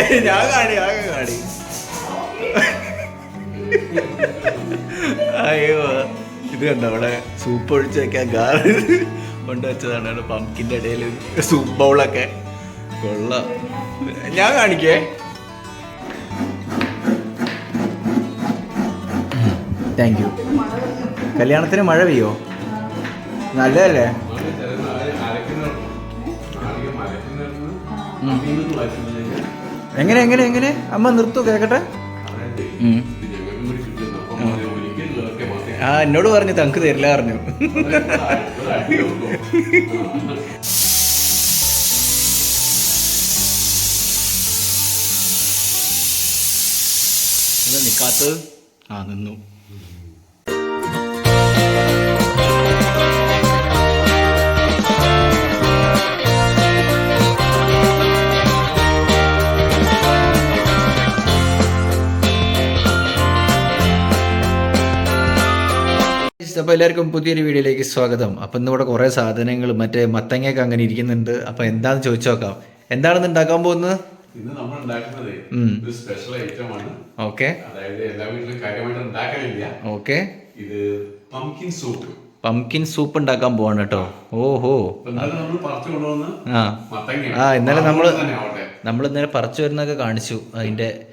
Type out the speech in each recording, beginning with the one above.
ഞാൻ കാണി ഞാൻ കാണി. അയ്യോ ഇത് കണ്ടോ അവിടെ സൂപ്പ് ഒഴിച്ച് വെക്കാൻ ഗാർഡ് കൊണ്ട് വെച്ചതാണ്. പമ്പിന്റെ ഇടയിൽ സൂപ്പ് ബൗളൊക്കെ കൊള്ളാം. ഞാൻ കാണിക്കേ. താങ്ക് യു കല്യാണത്തിന് മഴ പെയ്യോ? നല്ലതല്ലേ? എങ്ങനെ എങ്ങനെ എങ്ങനെ? അമ്മ നിർത്തു കേക്കട്ടെ. ആ എന്നോട് പറഞ്ഞു തങ്ക് തരില്ല പറഞ്ഞു. നിക്കാത്തത് ആ നിന്നു. അപ്പോൾ എല്ലാവർക്കും പുതിയൊരു വീഡിയോയിലേക്ക് സ്വാഗതം. അപ്പം ഇന്നിവിടെ കുറേ സാധനങ്ങൾ മറ്റേ മത്തങ്ങയൊക്കെ അങ്ങനെ ഇരിക്കുന്നുണ്ട്. അപ്പം എന്താണെന്ന് ചോദിച്ചു നോക്കാം. എന്താണെന്ന് ഉണ്ടാക്കാൻ പോകുന്നത്? ഇന്ന് നമ്മൾ ഉണ്ടാക്കുന്നത് ഒരു സ്പെഷ്യൽ ഐറ്റം ആണ്. ഓക്കെ. അതായത് എല്ലാ വീട്ടിലും കാര്യമായിട്ട് ഉണ്ടാക്കലില്ല. ഓക്കെ. ഇത് പംകിൻ സൂപ്പ് പംകിൻ സൂപ്പ് ഉണ്ടാക്കാൻ പോവാണ് കേട്ടോ. ഓഹോ. നമ്മൾ ആ. ആ, ഇന്നലെ നമ്മൾ നമ്മൾ ഇന്നലെ പറിച്ചു വരുന്നൊക്കെ കാണിച്ചു അതിന്റെ വ-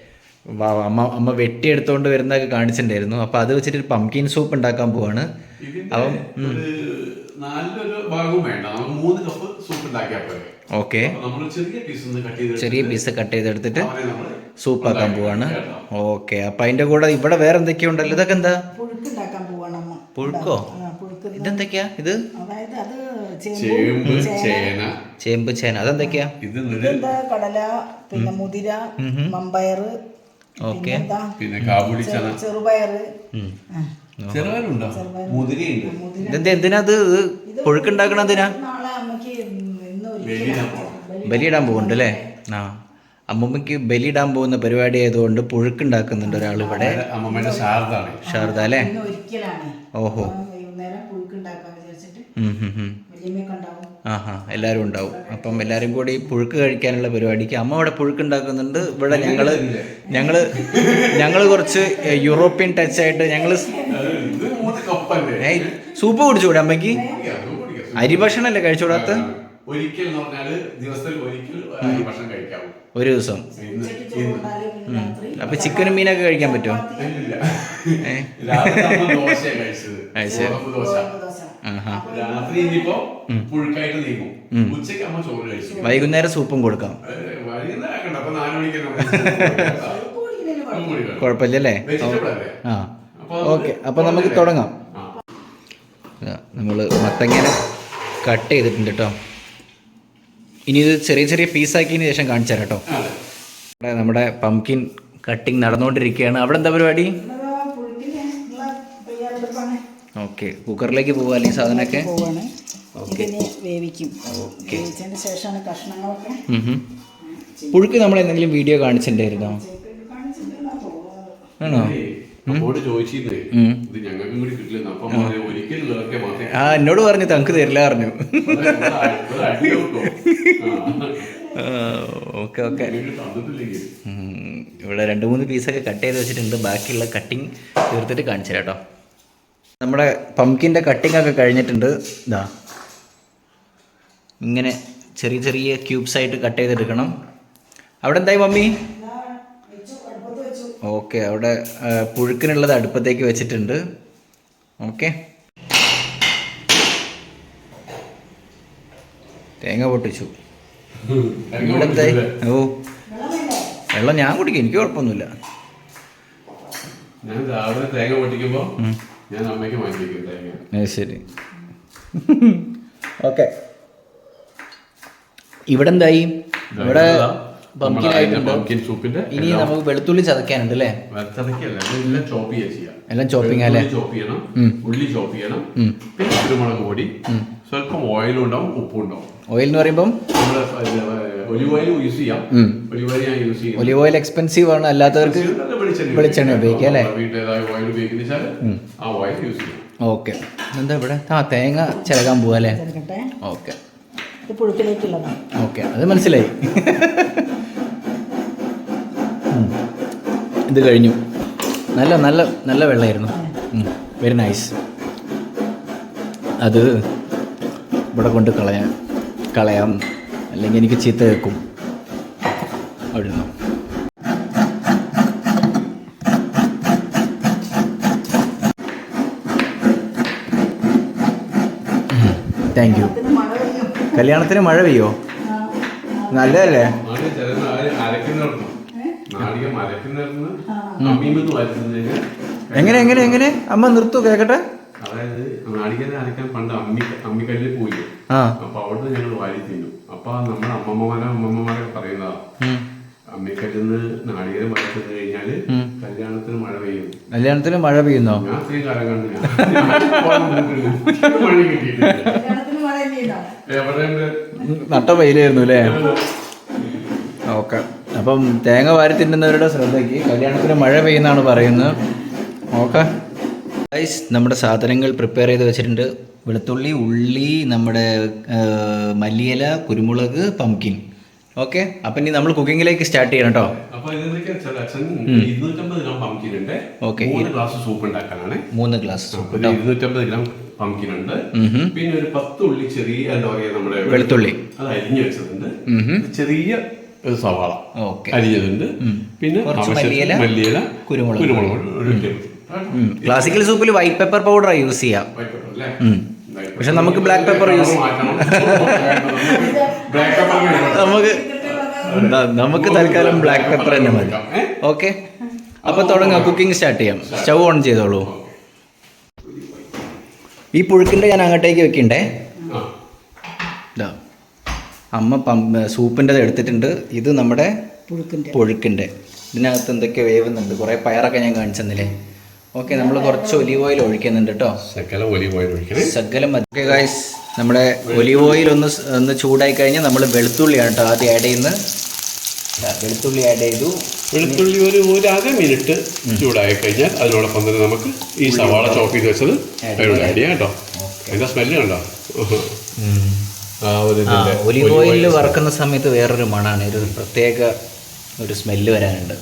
അമ്മ അമ്മ വെട്ടിയെടുത്തോണ്ട് വരുന്നതൊക്കെ കാണിച്ചിട്ടുണ്ടായിരുന്നു. അപ്പോൾ അത് വെച്ചിട്ട് ഒരു പംകിൻ സൂപ്പ് ഉണ്ടാക്കാൻ പോവാണ്. അപ്പം ഭാഗവും വേണ്ട. നമുക്ക് മൂന്ന് കപ്പ് സൂപ്പ് ഉണ്ടാക്കിയാൽ ഓക്കെ. നമ്മൾ ചെറിയ പീസ് കട്ട് ചെയ്ത് ചെറിയ പീസ് കട്ട് ചെയ്തെടുത്തിട്ട് സൂപ്പ് ആക്കാൻ പോവാണ്. ഓക്കെ. അപ്പൊ അതിന്റെ കൂടെ ഇവിടെ വേറെ എന്തൊക്കെയോ ഉണ്ടല്ലോ? ഇതൊക്കെ എന്താ? പുഴുക്കോ? ഇതെന്തൊക്കെയാ? ഇത്? അതായത് അത് ചേമ്പ് ചേന. ചേമ്പ് ചേന. അതെന്തൊക്കെയാ? ഇത് ഇതെന്താ? കടല പിന്നെ മുതിര മമ്പയറ് ഓക്കെ. പിന്നെ കാബൂളി ചന ചെറുപയർ ചെറുപയറുണ്ടോ? മുതിരയുണ്ട്. മുതിര. എന്തിനാ അത്? എന്തിനാ. ബലിയിടാൻ പോകുന്നുണ്ട്. അല്ലേ ആ. അമ്മമ്മയ്ക്ക് ബലിയിടാൻ പോകുന്ന പരിപാടി ആയതുകൊണ്ട് പുഴുക്കുണ്ടാക്കുന്നുണ്ട് ഒരാൾ ഇവിടെ. ശാരദ അല്ലേ? ഇന്ന് ഒരിക്കലാണ്. ഓഹോ. ആഹാ എല്ലാവരും ഉണ്ടാവും. അപ്പം എല്ലാവരും കൂടി പുഴുക്ക് കഴിക്കാനുള്ള പരിപാടിക്ക് അമ്മ അവിടെ പുഴുക്ക് ഉണ്ടാക്കുന്നുണ്ട്. ഇവിടെ ഞങ്ങൾ ഞങ്ങൾ ഞങ്ങൾ കുറച്ച് യൂറോപ്യൻ ടച്ച് ആയിട്ട് ഞങ്ങൾ സൂപ്പ് കുടിച്ചുകൂടെ അമ്മയ്ക്ക്. അരി ഭക്ഷണമല്ലേ കഴിച്ചുകൂടാത്ത? ഒരിക്കൽ ദിവസത്തിൽ ഒരിക്കൽ ഭക്ഷണം കഴിക്കാവൂ ഒരു ദിവസം. അപ്പൊ ചിക്കനും മീനൊക്കെ കഴിക്കാൻ പറ്റുമോ? ഇല്ല. രാത്രി ഇനിയിപ്പോ പുഴുക്കായിട്ട് നീങ്ങും. ഉച്ചയ്ക്ക് അമ്മ ചോറ് കഴിച്ചു. വൈകുന്നേരം സൂപ്പും കൊടുക്കാം. വൈകുന്നേരം ആക്കണ്ട അപ്പൊ നാല് മണിക്ക് നമ്മൾ കൂടിയതിന് അതും കൂടി വേണം. കുഴപ്പമില്ല അല്ലേ Vegetable അല്ലേ? ആ. ഓക്കെ. അപ്പൊ നമുക്ക് തുടങ്ങാം. നമ്മൾ മത്തങ്ങനെ കട്ട് ചെയ്തിട്ടുണ്ട് കേട്ടോ ഇനി ഇത് ചെറിയ ചെറിയ പീസാക്കിയതിന് ശേഷം കാണിച്ചു തരാം കേട്ടോ നമ്മുടെ പംകിൻ കട്ടിങ് നടന്നുകൊണ്ടിരിക്കുകയാണ്. അവിടെ എന്താ പരിപാടി? ഓക്കെ കുക്കറിലേക്ക് പോകുക അല്ലെങ്കിൽ സാധനമൊക്കെ? പോവാണ്. ഓക്കെ. ഇതിനെ വേവിക്കും. വേവിച്ചതിന് ശേഷമാണ് കഷ്ണങ്ങളൊക്കെ. പുഴുക്ക് നമ്മൾ എന്തെങ്കിലും വീഡിയോ കാണിച്ചിട്ടുണ്ടായിരുന്നോ? ആണോ? ആ എന്നോട് പറഞ്ഞു തങ്ക് തരില്ല പറഞ്ഞു. ഓക്കെ ഓക്കെ ഇവിടെ രണ്ട് മൂന്ന് പീസൊക്കെ കട്ട് ചെയ്ത് വെച്ചിട്ടുണ്ട്. ബാക്കിയുള്ള കട്ടിങ് തീർത്തിട്ട് കാണിച്ചു തരാം കേട്ടോ നമ്മുടെ പംകിന്റെ കട്ടിംഗ് ഒക്കെ കഴിഞ്ഞിട്ടുണ്ട്. ഇതാ ഇങ്ങനെ ചെറിയ ചെറിയ ക്യൂബ്സ് ആയിട്ട് കട്ട് ചെയ്തെടുക്കണം. അവിടെ എന്തായി മമ്മി? ഓക്കെ അവിടെ പുഴുക്കിനുള്ളത് അടുപ്പത്തേക്ക് വെച്ചിട്ടുണ്ട്. ഓക്കെ തേങ്ങ പൊട്ടിച്ചു. ഇവിടെ ഓ. വെള്ളം ഞാൻ കുടിക്കും എനിക്ക് കുഴപ്പമൊന്നുമില്ല. ഞാൻ രാവിലെ തേങ്ങ പൊട്ടിക്കുമ്പോ ഞാൻ അമ്മയ്ക്ക് ശരി. ഓക്കെ. ഇവിടെ എന്തായി? ഇവിടെ ഇനി നമുക്ക് വെളുത്തുള്ളി ചതക്കാനുണ്ട് അല്ലേ? എല്ലാം ചോപ്പിംഗ് അല്ലേ? ചോപ്പ് ചെയ്യണം ഉള്ളി ചോപ്പ് ചെയ്യണം. പിന്നെ കുരുമുളക് പൊടി സ്വല്പം ഓയിലും ഉണ്ടാവും ഉപ്പും ഉണ്ടാവും. ഓയിൽ എന്ന് പറയുമ്പം ഒലിവ് ഓയിൽ യൂസ് ചെയ്യാം. ഉം. ഒലിവ് യൂസ് ചെയ്യും ഒലിവ് ഓയിൽ എക്സ്പെൻസീവ് ആണ് അല്ലാത്തവർക്ക് വെളിച്ചെണ്ണ ഉപയോഗിക്കാം. അല്ലേ? ഓക്കെ. എന്താ ഇവിടെ? ആ തേങ്ങ ചിലകാൻ പോവാ അല്ലേ? ഓക്കെ. ഓക്കെ അത് മനസ്സിലായി. ഇത് കഴിഞ്ഞു. നല്ല നല്ല നല്ല വെള്ളമായിരുന്നു വെരി നൈസ് അത് ഇവിടെ കൊണ്ട് കളയാൻ കളയാം. അല്ലെങ്കിൽ എനിക്ക് ചീത്ത കേൾക്കും. അവിടെ നിന്ന്. താങ്ക് യു കല്യാണത്തിന് മഴ പെയ്യോ? നല്ലതല്ലേ? എങ്ങനെ എങ്ങനെ എങ്ങനെ? അമ്മ നിർത്തു കേക്കട്ടെ. അതായത് നാളികേരം അരക്കാൻ പണ്ട് അമ്മി അമ്മിക്കല്ലിൽ പോയി. അപ്പൊ അവിടുന്ന് ഞങ്ങൾ വാരി തിന്നു. അപ്പൊ നമ്മുടെ അമ്മമ്മമാരോ അമ്മമ്മമാരെ പറയുന്നതാ. ഉം. നാളികേരം നാളികേരം വരച്ചെന്ന് കഴിഞ്ഞാൽ കല്യാണത്തിന് മഴ പെയ്യും. കല്യാണത്തിന് മഴ പെയ്യുന്നോ? ഞാൻ അത്രയും കാലം കണ്ടു മഴ കിട്ടിയിട്ടില്ല നട്ട വെയിലായിരുന്നു അല്ലേ? ഓക്കെ. അപ്പം തേങ്ങ വാരി തിന്നുന്നവരുടെ ശ്രദ്ധയ്ക്ക് കല്യാണത്തിന് മഴ പെയ്യുന്നാണ് പറയുന്നത്. ഓക്കെ. ഗൈസ് നമ്മുടെ സാധനങ്ങൾ പ്രിപ്പയർ ചെയ്ത് വെച്ചിട്ടുണ്ട്. വെളുത്തുള്ളി ഉള്ളി നമ്മുടെ മല്ലിയില കുരുമുളക് പംകിൻ ഓക്കെ അപ്പൊ ഇനി നമ്മൾ കുക്കിങ്ങിലേക്ക് സ്റ്റാർട്ട് ചെയ്യണം കേട്ടോ ഉണ്ട്. മൂന്ന് ഗ്ലാസ് സൂപ്പ് ഉണ്ടാക്കാനാണ്. മൂന്ന് ഗ്ലാസ് സൂപ്പ് ഇരുന്നൂറ്റമ്പത് ഗ്രാം പംകിൻ ഉണ്ട്. പിന്നെ ഒരു പത്ത് ഉള്ളി ചെറിയ എന്താ പറയാ നമ്മുടെ വെളുത്തുള്ളി. അത് അരിഞ്ഞു വെച്ചതുണ്ട്. ചെറിയ ഒരു സവാള ഓക്കെ അരിഞ്ഞതുണ്ട്. പിന്നെ മല്ലിയില, മല്ലിയില കുരുമുളക്. കുരുമുളക് ക്ലാസിക്കൽ സൂപ്പിൽ വൈറ്റ് പെപ്പർ പൗഡറാണ് യൂസ് ചെയ്യാം. പക്ഷെ നമുക്ക് ബ്ലാക്ക് പേപ്പർ യൂസ് നമുക്ക് നമുക്ക് തൽക്കാലം ബ്ലാക്ക് പേപ്പർ തന്നെ മതി? ഓക്കെ അപ്പൊ തുടങ്ങാം കുക്കിംഗ് സ്റ്റാർട്ട് ചെയ്യാം. സ്റ്റൗ ഓൺ ചെയ്തോളൂ. ഈ പുഴുക്കിന്റെ ഞാൻ അങ്ങോട്ടേക്ക് വെക്കണ്ടേ. ഇതാ അമ്മ പമ്പ് സൂപ്പിന്റെത് എടുത്തിട്ടുണ്ട്. ഇത് നമ്മുടെ പുഴുക്കിന്റെ. പുഴുക്കിന്റെ ഇതിനകത്ത് എന്തൊക്കെ വേവുന്നുണ്ട്. കുറേ പയറൊക്കെ ഞാൻ കാണിച്ചെന്നില്ലേ ഓക്കെ നമ്മൾ കുറച്ച് ഒലിവ് ഓയിൽ ഒഴിക്കുന്നുണ്ട് കേട്ടോ ശകലം ഒലിവ് ഓയിൽ ഒഴിക്കണേ ശകലം ഓക്കെ ഗായ്സ് നമ്മുടെ ഒലിവ് ഓയിൽ ഒന്ന് ഒന്ന് ചൂടായി കഴിഞ്ഞാൽ നമ്മൾ വെളുത്തുള്ളിയാണ് കേട്ടോ ആദ്യം ആഡ് ചെയ്യുന്നത്. വെളുത്തുള്ളി ആഡ് ചെയ്തു. വെളുത്തുള്ളി ഒരു ഒരു അര മിനിറ്റ് ചൂടായി കഴിഞ്ഞാൽ അതിനോടൊപ്പം തന്നെ നമുക്ക് ഈ സവാള ചോപ്പ് ചെയ്ത് വെച്ചത് അതിനോട് ആഡ് ചെയ്യാം കേട്ടോ എന്താ സ്മെല്ല് കണ്ടോ? ഒലിവ് ഓയിലിൽ വറക്കുന്ന സമയത്ത് വേറൊരു മണാണ്. ഒരു പ്രത്യേക ഒരു സ്മെല്ല് വരാനുണ്ട്.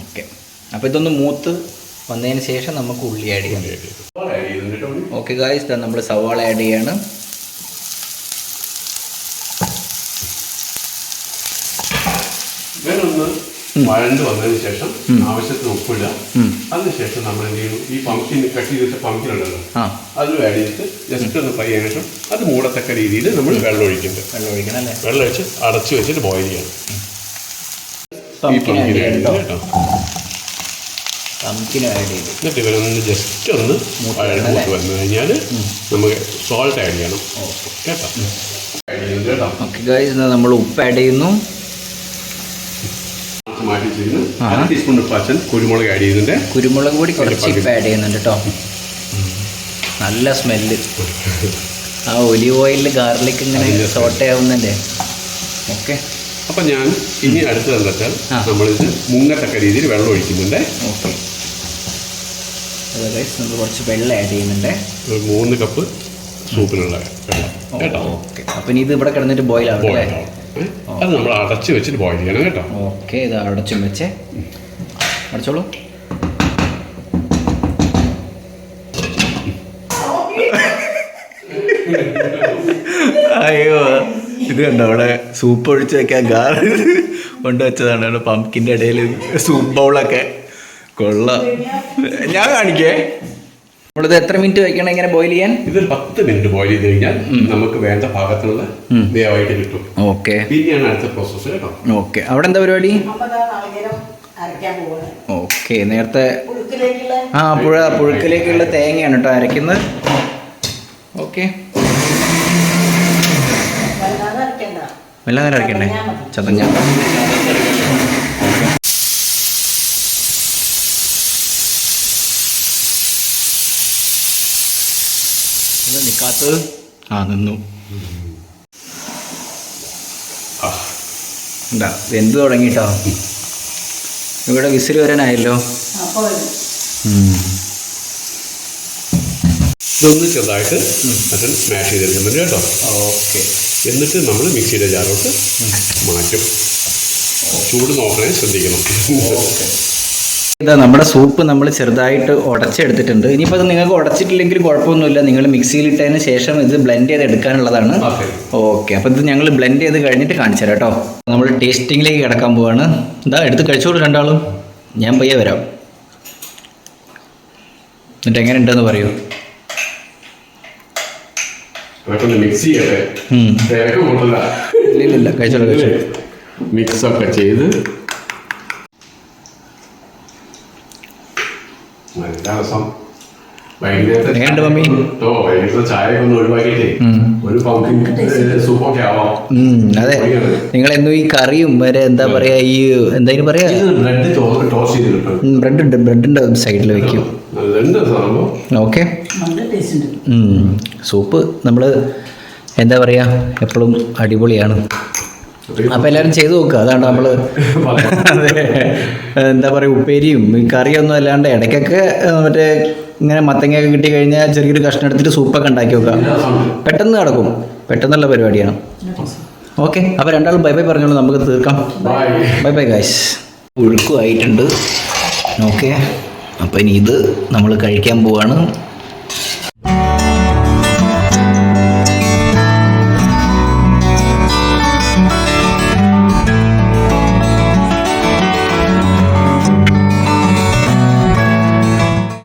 ഓക്കെ അപ്പോൾ ഇതൊന്ന് മൂത്ത് വന്നതിന് ശേഷം നമുക്ക് ഉള്ളി ആഡ് ചെയ്യാം. ഓക്കെ ഗായ്സ് നമ്മൾ സവാള ആഡ് ചെയ്യാണ്. വഴണ്ട് വന്നതിന് ശേഷം ആവശ്യത്തിന് ഉപ്പിടുക അതിനുശേഷം നമ്മൾ എന്ത് ചെയ്യും ഈ പംകിൻ കട്ട് ചെയ്ത് വെച്ച പംകിൻ ഉണ്ടല്ലോ. ആ. ആഡ് ചെയ്തിട്ട് ജസ്റ്റ് ഒന്ന് ഫ്രൈ ശേഷം അത് മൂടത്തക്ക രീതിയിൽ നമ്മൾ വെള്ളം ഒഴിക്കും വെള്ളം ഒഴിക്കണം അല്ലേ? വെള്ളം ഒഴിച്ച് അടച്ചു വെച്ചിട്ട് ബോയിൽ ചെയ്യണം ഈ കേട്ടോ. ഇവരെ ആഡ് ചെയ്തു. എന്നിട്ട് ഇവരൊന്ന് ജസ്റ്റ് ഒന്ന് മൂട്ട് മൂത്ത് വന്നു കഴിഞ്ഞാൽ നമുക്ക് സോൾട്ട് ആഡ് ചെയ്യണം. കേട്ടോ? ആഡ് കേട്ടോ. ഓക്കെ ഗായ്സ് നമ്മൾ ഉപ്പ് ആഡ് ചെയ്യുന്നു. മാറ്റി ചെയ്യുന്നു. അര ടീസ്പൂൺ കുരുമുളക് ആഡ് ചെയ്യുന്നുണ്ട്. കുരുമുളക് പൊടി കുറച്ച് ഇപ്പം ആഡ് ചെയ്യുന്നുണ്ട് കേട്ടോ നല്ല സ്മെല്ല് ആ ഒലിവ് ഓയിലിൽ ഗാർലിക് ഇങ്ങനെ സോട്ട് ആവുന്നല്ലേ ഓക്കെ അപ്പം ഞാൻ ഇനി അടുത്തത് എന്താ വെച്ചാൽ. നമ്മളിത് മുങ്ങത്തക്ക രീതിയിൽ വെള്ളം ഒഴിക്കുന്നുണ്ട്. ഓക്കെ അതെ നമ്മൾ കുറച്ച് വെള്ളം ആഡ് ചെയ്യുന്നുണ്ട്. ഒരു മൂന്ന് കപ്പ് സൂപ്പിനുള്ള വെള്ളം. കേട്ടോ? ഓക്കെ അപ്പം ഇനി ഇത് ഇവിടെ കിടന്നിട്ട് ബോയിൽ അല്ലേ? അത് നമ്മൾ അടച്ച് വെച്ചിട്ട് ബോയിൽ ചെയ്യണം കേട്ടോ. ഓക്കെ ഇത് അടച്ചും വെച്ചേ. അടച്ചോളൂ. അയ്യോ ഇത് കണ്ടോ? അവിടെ സൂപ്പ് ഒഴിച്ച് വെക്കാൻ ഗാർ കൊണ്ടുവച്ചതാണ് അവിടെ പമ്പിന്റെ ഇടയിൽ സൂപ്പ് ബൗളൊക്കെ കൊള്ളാം. ഞാൻ കാണിക്കേ. നമ്മളിത് എത്ര മിനിറ്റ് വെക്കണം ഇങ്ങനെ ബോയിൽ ചെയ്യാൻ? ഇത് പത്ത് മിനിറ്റ് ബോയിൽ ചെയ്ത് കഴിഞ്ഞാൽ നമുക്ക് വേണ്ട പാകത്തിനുള്ള വേവായിട്ട് കിട്ടും. ഓക്കെ. പിന്നെയാണ് അടുത്ത പ്രോസസ്സ് കേട്ടോ. ഓക്കെ. അവിടെ എന്താ പരിപാടി? ഓക്കെ. നേരത്തെ പുഴുക്കിലേക്കുള്ള ആ പുഴ പുഴുക്കിലേക്കുള്ള തേങ്ങയാണ് കേട്ടോ അരയ്ക്കുന്നത്. ഓക്കെ. വല്ലാതെ അരക്കണ്ടേ ചതഞ്ഞ. നിക്കാത്തത് ആ നിന്നു. എന്താ വെന്ത് തുടങ്ങിട്ടോ? ഇവിടെ വിസിൽ വരാനായല്ലോ. ഇതൊന്ന് ചെറുതായിട്ട് മറ്റൻ സ്മാഷ് ചെയ്തെടുക്കുന്നുണ്ട് കേട്ടോ. ഓക്കെ. എന്നിട്ട് നമ്മൾ മിക്സിയുടെ ജാറോട്ട് മാറ്റും. ചൂട് നോക്കണേ ശ്രദ്ധിക്കണം. ഇതാ നമ്മുടെ സൂപ്പ് നമ്മൾ ചെറുതായിട്ട് ഉടച്ചെടുത്തിട്ടുണ്ട്. ഇനിയിപ്പോൾ അത് നിങ്ങൾക്ക് ഉടച്ചിട്ടില്ലെങ്കിലും കുഴപ്പമൊന്നുമില്ല. നിങ്ങൾ മിക്സിയിൽ മിക്സിയിലിട്ടതിന് ശേഷം ഇത് ബ്ലെൻഡ് ചെയ്ത് എടുക്കാനുള്ളതാണ്. ഓക്കെ. അപ്പോൾ ഇത് ഞങ്ങൾ ബ്ലെൻഡ് ചെയ്ത് കഴിഞ്ഞിട്ട് കാണിച്ചു തരാം കേട്ടോ. നമ്മൾ ടേസ്റ്റിങ്ങിലേക്ക് കിടക്കാൻ പോവാണ്. ഇതാ എടുത്ത് കഴിച്ചോളൂ രണ്ടാളും. ഞാൻ പയ്യെ വരാം. എന്നിട്ട് എങ്ങനെ ഉണ്ടെന്ന് പറയൂ. മിക്സ് ചെയ്യട്ടെ? കഴിച്ചോളൂ മിക്സ് ഒക്കെ ചെയ്ത് വൈകുന്നേരത്തെ മമ്മി? ഓ വൈകുന്നേരത്തെ ചായ ഒന്ന് ഒഴിവാക്കിയിട്ടേ. ഒരു പമ്പിൻ സൂപ്പൊക്കെ ആവാം. ഉം, അതെ. നിങ്ങൾ എന്നും ഈ കറിയും വരെ എന്താ പറയാ ഈ എന്തായാലും പറയാ? ബ്രെഡ് ടോസ്റ്റ് ചെയ്തിട്ടുണ്ട്. ബ്രെഡ് ഉണ്ട് സൈഡിൽ വെക്കും. ഓക്കെ. സൂപ്പ് നമ്മൾ എന്താ പറയുക എപ്പോഴും അടിപൊളിയാണ്. അപ്പോൾ എല്ലാവരും ചെയ്തു നോക്കുക അതാണ് നമ്മൾ എന്താ പറയുക ഉപ്പേരിയും കറിയൊന്നും അല്ലാണ്ട് ഇടയ്ക്കൊക്കെ മറ്റേ ഇങ്ങനെ മത്തങ്ങയൊക്കെ കിട്ടി കഴിഞ്ഞാൽ ചെറിയൊരു കഷ്ണം എടുത്തിട്ട് സൂപ്പൊക്കെ ഉണ്ടാക്കി വെക്കാം പെട്ടെന്ന് നടക്കും. പെട്ടെന്നുള്ള പരിപാടിയാണ്. ഓക്കെ അപ്പോൾ രണ്ടാളും ബൈ ബൈ പറഞ്ഞോളൂ. നമുക്ക് തീർക്കാം. ബൈ. ബൈ കാശ് ഗായ്സ് ഒഴുക്കുമായിട്ടുണ്ട് ഓക്കെ അപ്പോൾ ഇനി ഇത് നമ്മൾ കഴിക്കാൻ പോവാണ്.